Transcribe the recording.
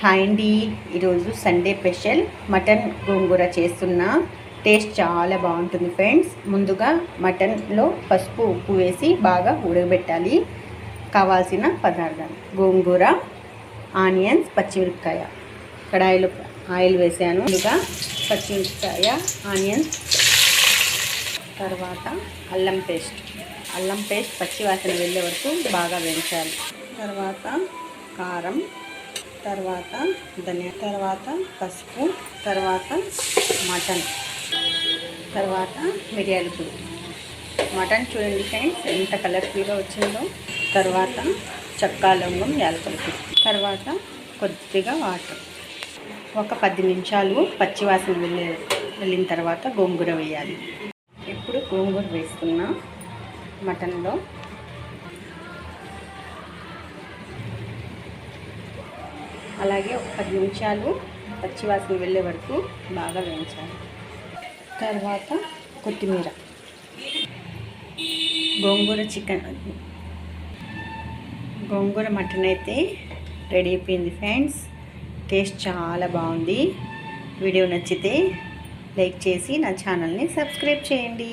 Hi అండి. ఈరోజు Sunday special mutton గోంగూర చేస్తున్నా. టేస్ట్ చాలా బాగుంటుంది ఫ్రెండ్స్ ముందుగా మటన్లో పసుపు ఉప్పు వేసి బాగా ఉడకబెట్టాలి. కావాల్సిన పదార్థాలు. గోంగూర ఆనియన్స్ పచ్చిమిరపకాయ. కడాయిలో ఆయిల్ వేసాను. ముందుగా పచ్చిమిరపకాయ ఆనియన్స్. తర్వాత అల్లం పేస్ట్. అల్లం పేస్ట్ పచ్చివాసన వెళ్ళే వరకు బాగా వేయించాలి. తర్వాత కారం. తర్వాత ధనియా తర్వాత పసుపు తర్వాత మటన్ తర్వాత మిరియాల పొడి. మటన్ చూడండి ఫ్రెండ్స్ ఎంత కలర్ఫుల్గా వచ్చిందో. తర్వాత చక్కా లవంగం యాలకుల పొడి. తర్వాత కొద్దిగా వాటర్. ఒక పది నిమిషాలు పచ్చివాసన వెళ్ళే వెళ్ళిన తర్వాత గోంగూర వేయాలి. ఇప్పుడు గోంగూర వేస్తున్నా మటన్లో అలాగే ఒక పది నిమిషాలు పచ్చివాసన వెళ్ళే వరకు బాగా వేయించాలి. తర్వాత కొత్తిమీర. గోంగూర చికెన్. గోంగూర మటన్ అయితే రెడీ అయిపోయింది ఫ్రెండ్స్. టేస్ట్ చాలా బాగుంది. వీడియో నచ్చితే లైక్ చేసి నా ఛానల్ని సబ్స్క్రైబ్ చేయండి.